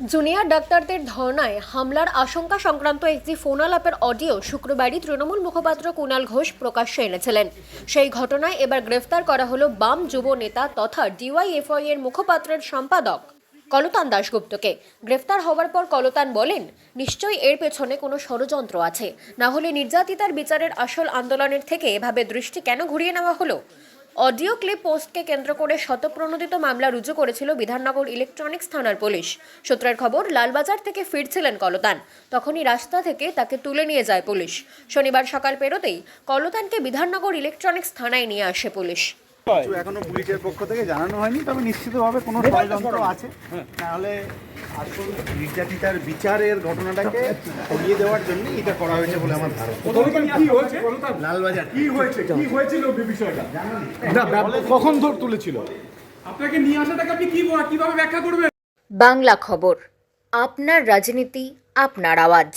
Junior ডাক্তারদের ধর্নায় হামলার আশঙ্কা সংক্রান্ত একটি ফোন আলাপের অডিও শুক্রবারই তৃণমূল মুখপাত্র কুণাল ঘোষ প্রকাশ্যে এনেছিলেন। সেই ঘটনায় এবার গ্রেফতার করা হলো বাম যুব নেতা তথা ডিওয়াইএফআই এর মুখপাত্রের সম্পাদক কলতান দাশগুপ্তকে। গ্রেফতার হওয়ার পর কলতান বলেন, নিশ্চয়ই এর পেছনে কোনো ষড়যন্ত্র আছে। না হলে নির্যাতিতার বিচারের আসল আন্দোলনের থেকে এভাবে দৃষ্টি কেন ঘুরিয়ে নেওয়া হলো? অডিও ক্লিপ পোস্টকে কেন্দ্র করে শতপ্রণোদিত মামলা রুজু করেছিল বিধাননগর ইলেকট্রনিক্স থানার পুলিশ। সূত্রের খবর লালবাজার থেকে ফিরছিলেন কলতান। তখনই রাস্তা থেকে তাকে তুলে নিয়ে যায় পুলিশ। শনিবার সকাল পেরোতেই কলতানকে বিধাননগর ইলেকট্রনিক্স থানায় নিয়ে আসে পুলিশ। এখনও পুলিশের পক্ষ থেকে জানানো হয়নি তবে নিশ্চিতভাবে কোনো ষড়যন্ত্র আছে। নাহলে আসল নির্যাতিতার বিচারের ঘটনাটাকে সরিয়ে দেওয়ার জন্য এটা করা হয়েছে বলে আমার ধারণা। কি হয়েছে? লালবাজার। কি হয়েছে? কি হয়েছিল বিষয়টা? না কখন ধর তুলেছিল? আপনাকে নিয়ে আসাটাকে আপনি কি কীভাবে ব্যাখ্যা করবেন? বাংলা খবর আপনার রাজনীতি আপনার আওয়াজ।